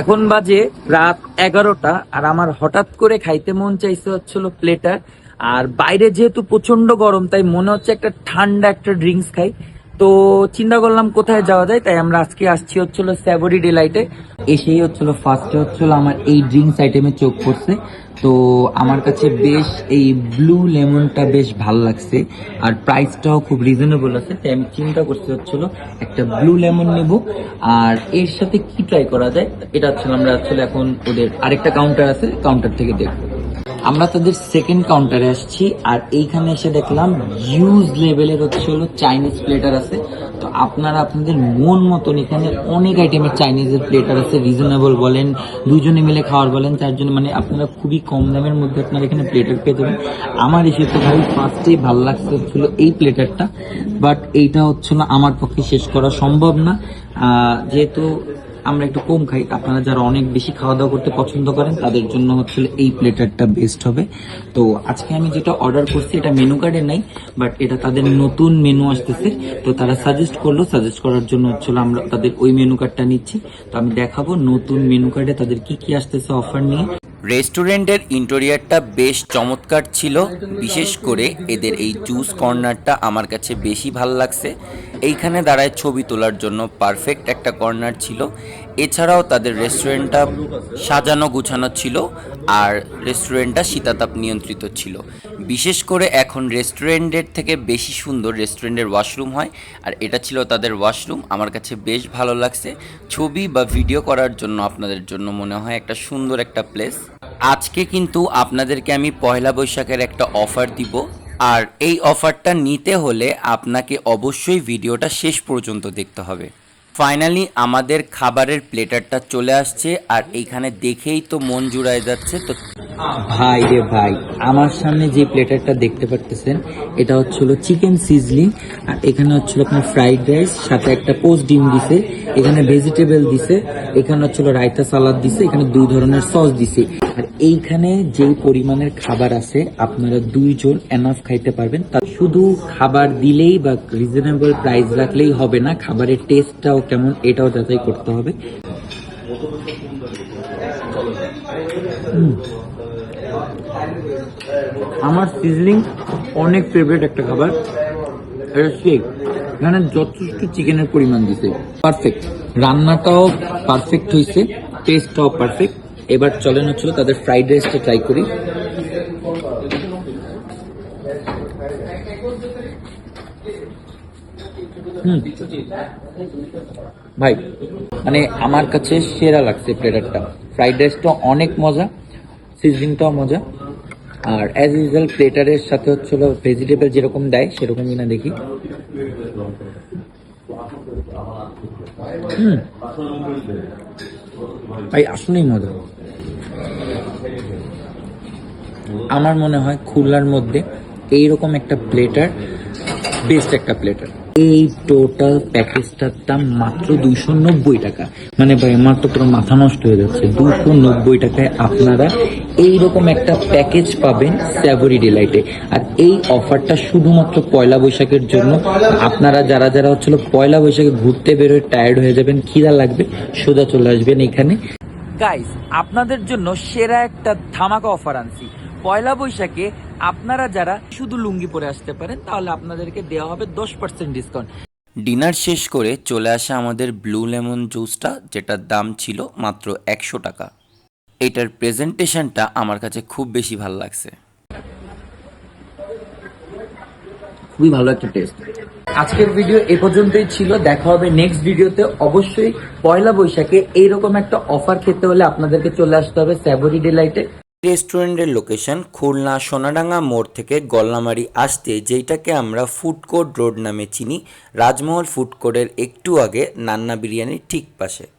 এখন বাজে রাত এগারোটা আর আমার হঠাৎ করে খাইতে মন চাইছে হচ্ছিল প্লেটার আর বাইরে যেহেতু প্রচণ্ড গরম, তাই মনে হচ্ছে একটা ঠান্ডা একটা ড্রিঙ্কস খাই। তো চিন্তা করলাম কোথায় যাওয়া যায়, তাই আমরা আজকে আসছি হচ্ছিল স্যাভরি ডিলাইটে এসেই হচ্ছিল ফার্স্টে হচ্ছিল আমার এই ড্রিঙ্কস আইটেমে চোখ পড়ছে। তো আমার কাছে বেশ এই ব্লু লেমনটা বেশ ভালো লাগছে, আর প্রাইসটাও খুব রিজনেবল আছে, তাই আমি চিন্তা করতে হচ্ছিল একটা ব্লু লেমন নেব। আর এর সাথে কি ট্রাই করা যায়, এটা হচ্ছে আমরা আসলে এখন ওদের আরেকটা কাউন্টার আছে কাউন্টার থেকে দেখব। আমরা তাদের সেকেন্ড কাউন্টারে আসছি, আর এইখানে এসে দেখলাম হিউজ লেভেলের হচ্ছে হলো চাইনিজ প্লেটার আছে। তো আপনারা আপনাদের মন মতন এখানে অনেক আইটেমের চাইনিজের প্লেটার আছে রিজনেবল বলেন, দুজনে মিলে খাওয়ার বলেন, চারজনে মানে আপনারা খুবই কম দামের মধ্যে আপনারা এখানে প্লেটার পেয়ে যাবেন। আমার এসে তো ভাই ফার্স্টেই ভালো লাগছে হচ্ছিল এই প্লেটারটা বাট এইটা হচ্ছে না আমার পক্ষে শেষ করা সম্ভব না। যেহেতু আমরা একটু কম খাই আপনারা যারা অনেক বেশি খাওয়া দাওয়া করতে পছন্দ করেন, তাদের জন্য হচ্ছে এই প্লেটারটা বেস্ট হবে। তো আজকে আমি যেটা অর্ডার করছি, এটা মেনু কার্ডে নাই বাট এটা তাদের নতুন মেনু আসতেছে। তো তারা সাজেস্ট করল সাজেস্ট করার জন্য হচ্ছিল আমরা তাদের ওই মেনু কার্ডটা নিচ্ছি। তো আমি দেখাবো নতুন মেনু কার্ডে তাদের কি কি আসতেছে অফার নিয়ে। রেস্টুরেন্টের ইন্টেরিয়ারটা বেশ চমৎকার ছিল, বিশেষ করে এদের এই জুস কর্নারটা আমার কাছে বেশি ভালো লাগছে। এইখানে দাঁড়ায় ছবি তোলার জন্য পারফেক্ট একটা কর্নার ছিল। এছাড়াও তাদের রেস্টুরেন্টটা সাজানো গুছানো ছিল আর রেস্টুরেন্টটা শীতাতাপ নিয়ন্ত্রিত ছিল। বিশেষ করে এখন রেস্টুরেন্টের থেকে বেশি সুন্দর রেস্টুরেন্টের ওয়াশরুম হয় আর এটা ছিল তাদের ওয়াশরুম। আমার কাছে বেশ ভালো লাগছে। ছবি বা ভিডিও করার জন্য আপনাদের জন্য মনে হয় একটা সুন্দর একটা প্লেস আজকে কিন্তু আপনাদেরকে আমি পয়লা বৈশাখের একটা অফার দিব। আর এই অফারটা নিতে হলে আপনাকে অবশ্যই ভিডিওটা শেষ পর্যন্ত দেখতে হবে। ফাইনালি আমাদের খাবারের প্লেটারটা চলে আসছে, আর এইখানে দেখেই তো মন জুড়ায় যাচ্ছে, তো ভাই রে ভাই, আমার সামনে যে প্লেটারটা দেখতে পারতেছেন, এটা হচ্ছিল চিকেন সিজলিং আর এখানে হচ্ছিল আপনার ফ্রাইড রাইস সাথে একটা পোস্ট ডিম দিছে, এখানে ভেজিটেবল দিছে, এখানে হচ্ছিল রায়তা সালাদ দিছে, এখানে দুই ধরনের সস দিছে। আর এইখানে যেই পরিমাণের খাবার আছে, আপনারা দুইজন এনাফ খাইতে পারবেন। তা শুধু খাবার দিলেই বা রিজনেবল প্রাইস রাখলেই হবে না, খাবারের টেস্টটাও কেমন, এটাও যাচাই করতে হবে। আমার সিজলিং অনেক ফেভারিট একটা খাবার। এখানে যথেষ্ট চিকেনের পরিমাণ দিছে। পারফেক্ট রান্নাটাও পারফেক্ট হয়েছে টেস্টটাও পারফেক্ট এবার চলেন হচ্ছিল তাদের ফ্রাইড রাইসটা ট্রাই করি। ভাই মানে আমার কাছে সেরা লাগছে প্লেটারটা ফ্রাইড রাইসটা অনেক মজা সিজনিংটাও মজা। আর অ্যাজ ইউজুয়াল প্লেটারের সাথে হচ্ছিল ভেজিটেবল যেরকম দেয়, সেরকম কিনা দেখি। ভাই, আসলেই মজা। আমার মনে হয় খুলনার মধ্যে এইরকম একটা প্লেটার বেস্ট একটা প্লেটার এই টোটাল প্যাকেজটার দাম মাত্র দুইশো নব্বই টাকা। মানে ভাই, আমার তো পুরো মাথা নষ্ট হয়ে যাচ্ছে। দুশো নব্বই টাকায় আপনারা এইরকম একটা প্যাকেজ পাবেন স্যাভরি ডিলাইটে আর এই অফারটা শুধুমাত্র পয়লা বৈশাখের জন্য। আপনারা যারা যারা হচ্ছিল পয়লা বৈশাখে ঘুরতে বেরোয় টায়ার্ড হয়ে যাবেন খিদা লাগবে, সোজা চলে আসবেন এখানে। গাইস আপনাদের জন্য সেরা একটা ধামাকা অফার আনছি। পয়লা বৈশাখে আপনারা যারা শুধু লুঙ্গি পরে আসতে পারেন তাহলে আপনাদেরকে দেওয়া হবে দশ পার্সেন্ট ডিসকাউন্ট ডিনার শেষ করে চলে আসে আমাদের ব্লু লেমন জুসটা যেটার দাম ছিল মাত্র একশো টাকা। এটার প্রেজেন্টেশনটা আমার কাছে খুব বেশি ভালো লাগছে। খুবই ভালো একটা টেস্ট। আজকের ভিডিও এ পর্যন্তই ছিল। দেখা হবে নেক্সট ভিডিওতে অবশ্যই পয়লা বৈশাখে এইরকম একটা অফার খেতে হলে আপনাদেরকে চলে আসতে হবে স্যাভরি ডিলাইটে রেস্টুরেন্টের লোকেশন খুলনা সোনাডাঙ্গা মোড় থেকে গল্লামারি আসতে, যেইটাকে আমরা ফুড কোর্ট রোড নামে চিনি, রাজমহল ফুড কোর্টের একটু আগে নান্না বিরিয়ানির ঠিক পাশে।